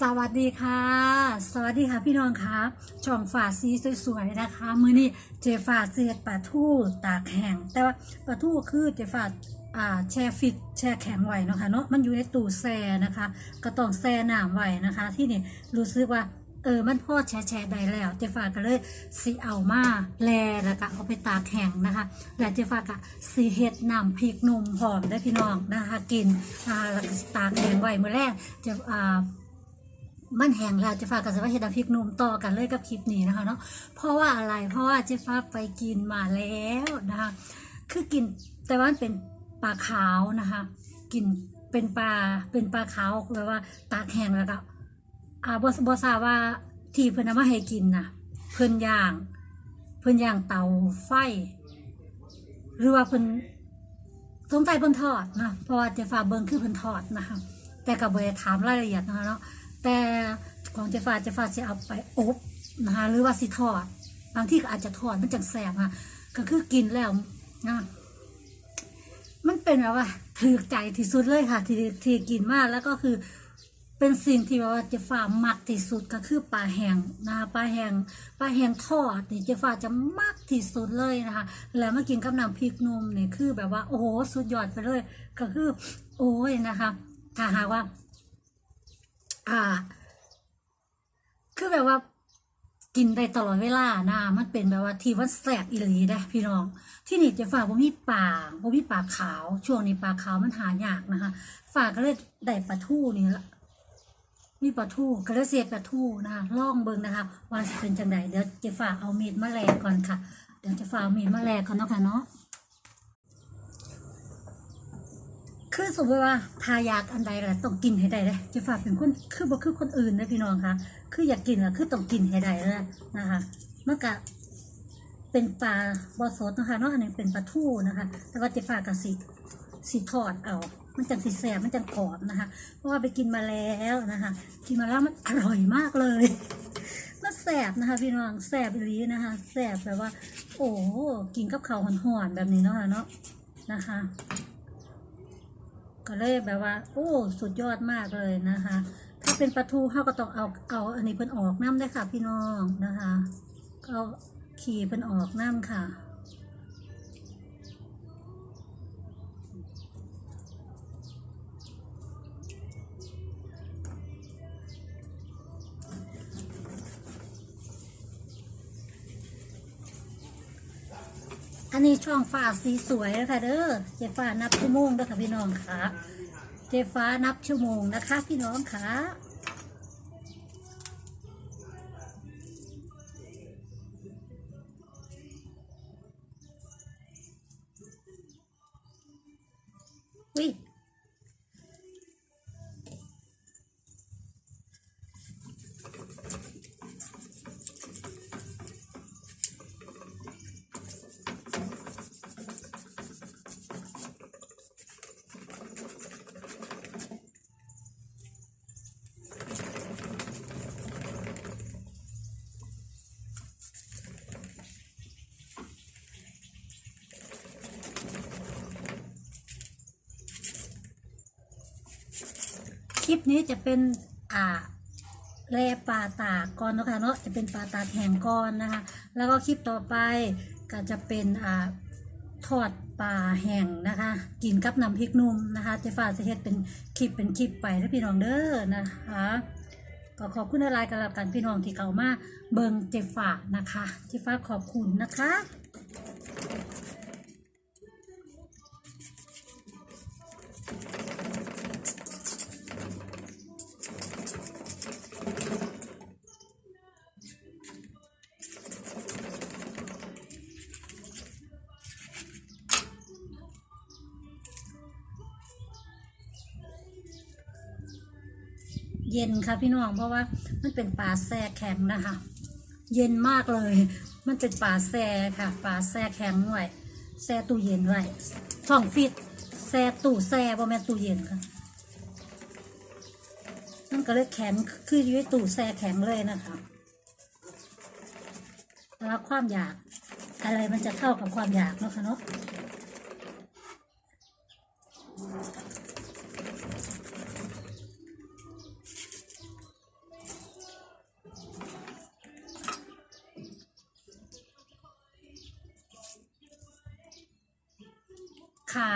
สวัสดีค่ะ สวัสดีค่ะพี่น้องครับช่องฝาซีสวยๆนะคะ มือนี้เจฝาเสียดปลาทู่ตากแห้งแต่ว่าปลาทู่คือเจฝาอ่าแช่ฟิตแช่แข็งไว้นะคะเนาะมันอยู่ในตู้แช่นะคะก็ต้องแช่น้ำไว้นะคะ ที่นี่รู้สึกว่าเออมันพ่อแช่แช่ได้แล้วเจฝาก็เลยสิเอามาแลแล้วก็เอาไปตากแห้งนะคะ แล้วเจฝาก็สิเฮ็ดน้ำพริกหนุ่มหอมได้พี่น้องนะคะกินอ่าแล้วก็ตากแห้งไว้มื้อแรกจะอ่า มันแห้งแล้วเจ๊ฟ้ากับเจ๊ฟ้าเห็ดน้ำพริกหนุ่มต่อกันเลยกับคลิปนี้นะคะเนาะเพราะว่าอะไรเพราะว่าเจ๊ฟ้าไปกินมาแล้วนะคะ คือกินแต่ว่าเป็นปลาขาวนะคะ กินเป็นปลาเป็นปลาขาวแบบว่าตากแห้งแล้วก็อาบอบทราว่าที่เพิ่นเอามาให้กินน่ะเพิ่นย่าง เพิ่นย่างเตาไฟ หรือว่าเพิ่นสงสัยเพิ่นทอดนะเพราะว่าเจฟ้าเบิ่งคือเพิ่นทอดนะคะแต่กับเบริถามรายละเอียดนะคะเนาะ แต่ของเจฟ้าเจฟ้าจะเอาไปอบนะคะหรือว่าสิทอด บางที่ก็อาจจะทอดมันจังแสบค่ะก็คือกินแล้วนะมันเป็นแบบว่าถือใจที่สุดเลยค่ะ ที่ที่กินมากแล้วก็คือเป็นสิ่งที่แบบว่าเจฟ้ามักที่สุดก็คือปลาแห้งนะคะปลาแห้งปลาแห้งทอดนี่เจฟ้าจะมักที่สุดเลยนะคะ แล้วมากินกับน้ำพริกนุ่มนี่ยคือแบบว่าโอ้โหสุดยอดไปเลย ก็คือ โอ้ยนะคะ ถ้าหากว่า อ่า คือแบบว่า กินได้ตลอดเวลานะมันเป็นแบบว่าทีว่าแสบอีหลีได้พี่น้อง ที่นี่จะฝากว่ามีป่าว่ามีป่าขาว ช่วงนี้ป่าขาวมันหายากนะคะ ฝากก็เลยได้ปลาทู่นี่ละมีปลาทู่ก็เลเสียปลาทู่นะคะล่องเบิงนะคะว่าจะเป็นจังไดเดี๋ยวจะฝากเอามีดมาแลกก่อนค่ะ เดี๋ยวจะฝากเอามีดมาแลก่อนเนาะค่ะเนาะ คือสมมติว่าทายากอันใดแหละต้องกินให้ได้เลยจะฝากเป็นคนคือบ่คือคนอื่นนะพี่น้องคะคืออยากกินอะคือต้องกินให้ได้แล้วนะคะมันก็เป็นปลาบอสดนะคะเนาะอันนี้เป็นปลาทูนะคะ แต่ว่าเจะฝากกับสิสิทอดเอา มันจังสิแสบมันจังกรอบนะคะ เพราะว่าไปกินมาแล้วนะคะ กินมาแล้วมันอร่อยมากเลยมันแสบนะคะ พี่น้องแสบอีลีนะคะแสบแบบว่า โอ้กินกับข้าวห่อนๆแบบนี้เนาะเนาะนะคะ ก็เลยแบบว่า โอ้สุดยอดมากเลยนะคะ ถ้าเป็นปลาทูเขาก็ต้องเอาเอาอันนี้เพิ่นออกน้ำได้ค่ะ พี่น้องนะคะก็เอาขี่เพิ่นออกน้ำค่ะ อันนี้ช่องฟ้าสีสวยนะคะเด้อเจฟ้านับชั่วโมงเด้อค่ะพี่น้องค่ะ เจฟ้านับชั่วโมงนะคะ พี่น้องค่ะ ลิปนี้จะเป็นอ่าแร่ปลาตากกอนนะคะเนาะจะเป็นปลาตากแห้งก่อนนะคะ แล้วก็คลิปต่อไปก็จะเป็นอ่าทอดปลาแห้งนะคะ กินกับน้ำพริกนุ่มนะคะเจฟ้าจะเฮ็ดเป็นคลิปเป็นคลิปไปให้พี่น้องเด้อนะคะก็ขอบคุณอะไรกันแล้วกันพี่น้องที่เข้ามาเบิงเจฟ้านะคะเจฟ้าขอบคุณนะคะ เย็นค่ะพี่น้องเพราะว่ามันเป็นปลาแซ่แข็งนะคะ เย็นมากเลย มันเป็นปลาแซ่ค่ะปลาแซ่แข็งไว้แซ่ตู้เย็นไว้สองฟิตแซ่ตู้แซ่บ่แม่นตู้เย็นค่ะมันก็เลยแข็งคืออยู่ในตู้แซ่แข็งเลยนะคะแล้วความอยากอะไรมันจะเข้ากับความอยากเนาะค่ะเนาะ ค่ะ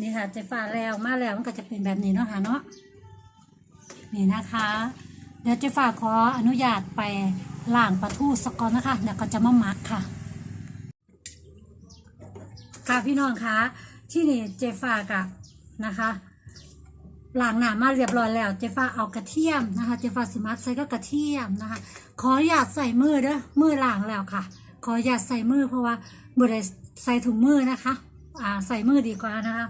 นี่ค่ะเจฟ้าแล้วมาแล้วมันก็จะเป็นแบบนี้เนาะค่ะเนาะนี่นะคะ เดี๋ยวเจฟ้าขออนุญาตไปล้างปลาทูสกอนนะคะเดี๋ยวก็จะมามักค่ะ ค่ะพี่น้องคะที่นี่เจฟ้ากะนะคะล้างหน้ำมาเรียบร้อยแล้วเจฟ้าเอากระเทียมนะคะ เจฟ้าสิมักใส่ก็กระเทียมนะคะ ขออนุญาใส่มือเด้อมือล้างแล้วค่ะ ขออนุญาใส่มือเพราะว่าบ่ได้ใส่ถุงมือนะคะ ใส่มือดีกว่านะคะ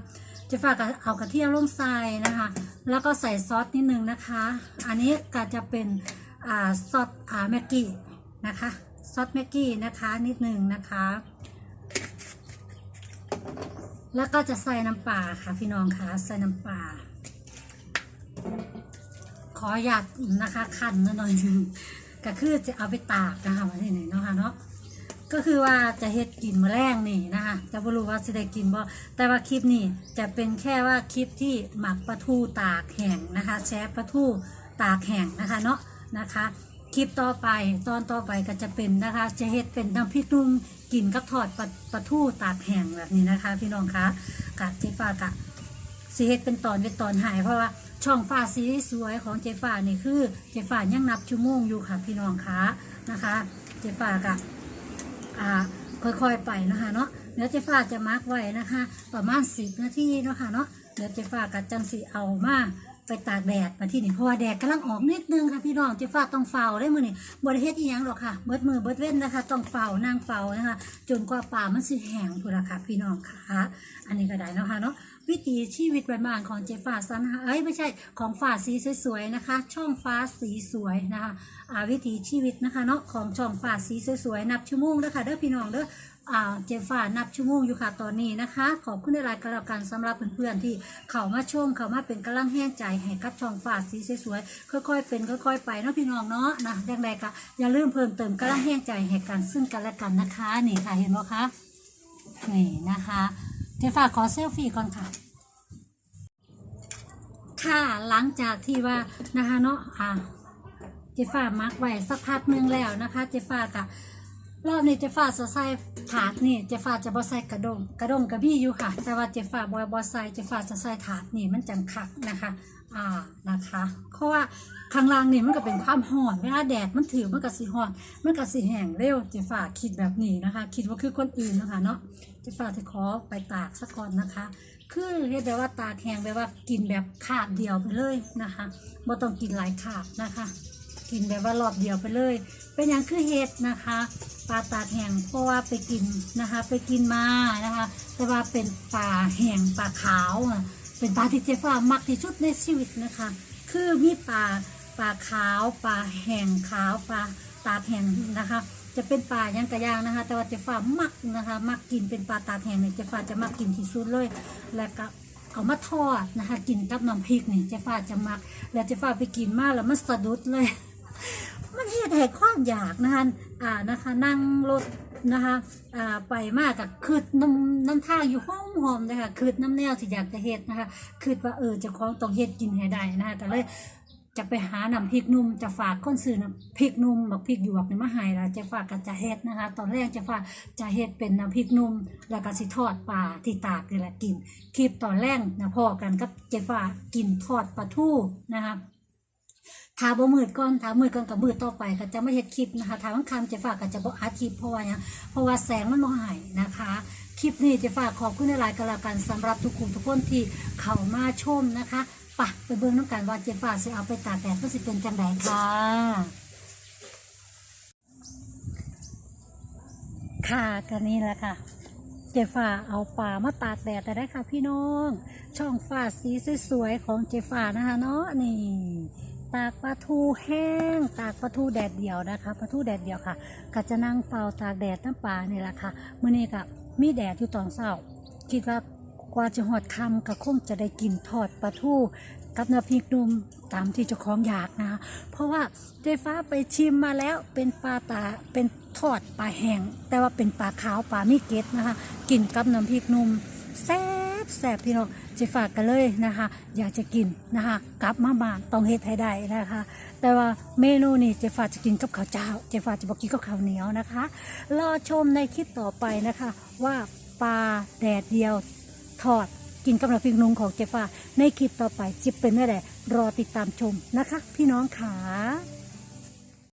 จฟ้ากเอากระเทียมลงใส่นะคะ แล้วก็ใส่ซอสนิดนึงนะคะ อันนี้ก็จะเป็นอซอสอาแม็กกี้นะคะซอสแม็กกี้นะคะนิดนึงนะคะ แล้วก็จะใส่น้ำปลาค่ะพี่น้องคะใส่น้ำปลาขอหยาดนะคะ ขันหน่อยหนึงก็คือจะเอาไปตากนะคะวันที่ไหนเนาะค่ะเนาะ ก็คือว่าจะเฮ็ดกินมื้อแรงนี่นะคะจะบ่รู้ว่าสิได้กินบ่แต่ว่าคลิปนี้จะเป็นแค่ว่าคลิปที่หมักปลาทูตากแห้งนะคะแช่ปลาทูตากแห้งนะคะเนาะนะคะคลิปต่อไปตอนต่อไปก็จะเป็นนะคะจะเฮ็ดเป็นน้ำพริกนุ่มกินกับทอดปลาปลาทูตากแห้งแบบนี้นะคะ พี่น้องคะกะเจฟ้ากะสีเฮ็ดเป็นตอนเป็นตอนหายเพราะว่าช่องฟ้าสีสวยของเจฟ้านี่คือเจฟ้ายังนับชั่วโมงอยู่ค่ะพี่น้องคะนะคะ เจฟ้ากะ อ่าค่อยๆไปนะคะเนาะเดี๋ยวเจฟ้าจะมาร์กไว้นะคะ ประมาณสิบนาทีเนาะค่ะเนาะเดี๋ยวเจฟ้ากับจังสีเอามา ไปตากแดดมาที่นี่เพราะว่าแดดกำลังออกนิดนึงค่ะพี่น้องเจฟ้าต้องเฝ้าได้มือนี่บริเฮ็ดอีหยังหรอกค่ะ เบิดมือเบิดเว้นนะคะ ต้องเฝ้านั่งเฝ้านะคะ จนกว่าป่ามันสิแห้งพุ่นละค่ะ พี่น้องค่ะ อันนี้ก็ได้นะคะเนาะวิถีชีวิตบ้านๆของเจฟ้าซันนะคะเอ้ยไม่ใช่ของฟ้าสีสวยๆนะคะ ช่องฟ้าสีสวยนะคะวิถีชีวิตนะคะเนาะของช่องฟ้าสีสวยๆนับชั่วโมงเด้อค่ะเด้อพี่น้องเด้อ เจฟ้านับชั่วโมงอยู่ค่ะตอนนี้นะคะ ขอบคุณในรายการกันสำหรับเพื่อนๆที่เขามาชมเขามาเป็นกำลังแห้งใจให้กับช่องฟ้าสีสวยๆค่อยๆ เป็นค่อยๆ ไปเนาะพี่น้องเนาะนะแรกๆก็อย่าลืมเพิ่มเติมกำลังแห้งใจให้กันซึ่งกันและกันนะคะนี่ค่ะเห็นไหมคะนี่นะคะเจฟ้าขอเซลฟี่ก่อนค่ะค่ะหลังจากที่ว่านะคะเนาะอ่าเจฟ้ามักไว้สักพักนึงแล้วนะคะ เจฟ้ากะ รอบนี้เจฟ้าจะใส่ถาดนี่เจฟ้าจะบ่ใส่กระดงกระดงกระบี่อยู่ค่ะ แต่ว่าเจฟ้าบ่บ่ใส่เจฟ้าจะใส่ถาดนี่มันจังคักนะคะอ่านะคะเพราะว่าข้างล่างนี่มันก็เป็นความห่อนเวลาแดดมันถือมันก็สิห่อนมันก็สิแห้งเร็วเจฟ้าคิดแบบนี้นะคะ คิดว่าคือคนอื่นนะคะเนาะเจฟ้าจะขอไปตากสักก่อนนะคะ คือเรียกได้ว่าตากแห้งแปลว่ากินแบบขาดเดียวไปเลยนะคะบ่ต้องกินหลายขาดนะคะ กินแบบว่ารอบเดียวไปเลย เป็นอย่างคือเห็ดนะคะปลาตากแห้งเพราะว่าไปกินนะคะ ไปกินมานะคะ แต่ว่าเป็นปลาแห้งปลาขาวอะเป็นปลาที่เจฟ้ามักที่สุดในชีวิตนะคะ คือมีปลาปลาขาวปลาแห้งขาวปลาตากแห้งนะคะ จะเป็นปลายังกระยางนะคะ แต่ว่าเจฟ้ามักนะคะ มักกินเป็นปลาตากแห้งเนี่ยเจฟ้าจะมักกินที่สุดเลย แล้วก็เอามาทอดนะคะ กินกับน้ำพริกนี่เจฟ้าจะมัก แล้วเจฟ้าไปกินมากแล้วมันสะดุดเลย มันเฮ็ดให้ความอยากนะคะอ่านะคะ นั่งรถนะคะอ่าไปมากกับคืดน้ำน้ำทางอยู่ห้องหอมเลยค่ะคืดน้ำแนวที่อยากจะเฮ็ดนะคะคืดว่าเออจะคล้องต้องเฮ็ดกินให้ได้นะคะก็เลยจะไปหาน้ำพริกนุ่มจะฝากคนซื้อน้ำพริกนุ่มบักพริกหยวกนี่มาให้ละจะฝากกับจะเฮ็ดนะคะ ตอนแรกจะฝากจะเฮ็ดเป็นน้ำพริกนุ่มแล้วก็สิทอดปลาที่ตากนี่แหละกินคลิปตอนแรกนะพอกันกับเจฟ้ากินทอดปลาทูนะคะ ถ้าบ่มืดก่อนถ้ามืดก่อนกับมืดต่อไปก็จะไม่เฮ็ดคลิปนะคะถ้ามันคำจะฝากก็จะบ่อัดคลิปเพราะว่าเนี่ยเพราะว่าแสงมันบ่ใหายนะคะคลิปนี้จะฝากขอบคุณในรายกันแล้วกันสำหรับทุกคนทุกคนที่เข้ามาชมนะคะไปไปเบิ่งน้ำกันว่าเจฟ้าสิเอาไปตากแดดก็สิเป็นจังไดค่ะค่ะกันนี้แหละค่ะเจฟ้าเอาปลามาตากแดดแต่ได้ค่ะพี่น้อง ช่องฟ้าสีสวยๆของเจฟ้านะคะเนาะนี่ ตากปลาทูแห้ง ตากปลาทูแดดเดียวนะคะปลาทูแดดเดียวค่ะก็จะนั่งเฝ้าตากแดดน้ำปลาเนี่ยแหละค่ะเมื่อนี้ก็มีแดดอยู่ตอนเช้าคิดว่ากว่าจะหอดคำก็คงจะได้กินทอดปลาทูกับน้ำพริกนุ่มตามที่เจ้าของอยากนะคะเพราะว่าเจฟ้าไปชิมมาแล้วเป็นปลาตาเป็นทอดปลาแห้งแต่ว่าเป็นปลาขาวปลามิเกตนะคะ กินกับน้ำพริกนุ่มแซ่บ แซ่บพี่น้องเจ๊ฟ้ากันเลยนะคะ อยากจะกินนะคะ กลับมาบ้านต้องเฮ็ดให้ได้นะคะ แต่ว่าเมนูนี้เจ๊ฟ้าจะกินกับข้าวเจ้า เจ๊ฟ้าจะบอกกินกับข้าวเหนียวนะคะรอชมในคลิปต่อไปนะคะ ว่าปลาแดดเดียวทอดกินกับน้ำพริกนุ่งของเจฟ้าในคลิปต่อไปจะเป็นอะไรรอติดตามชมนะคะ พี่น้องขา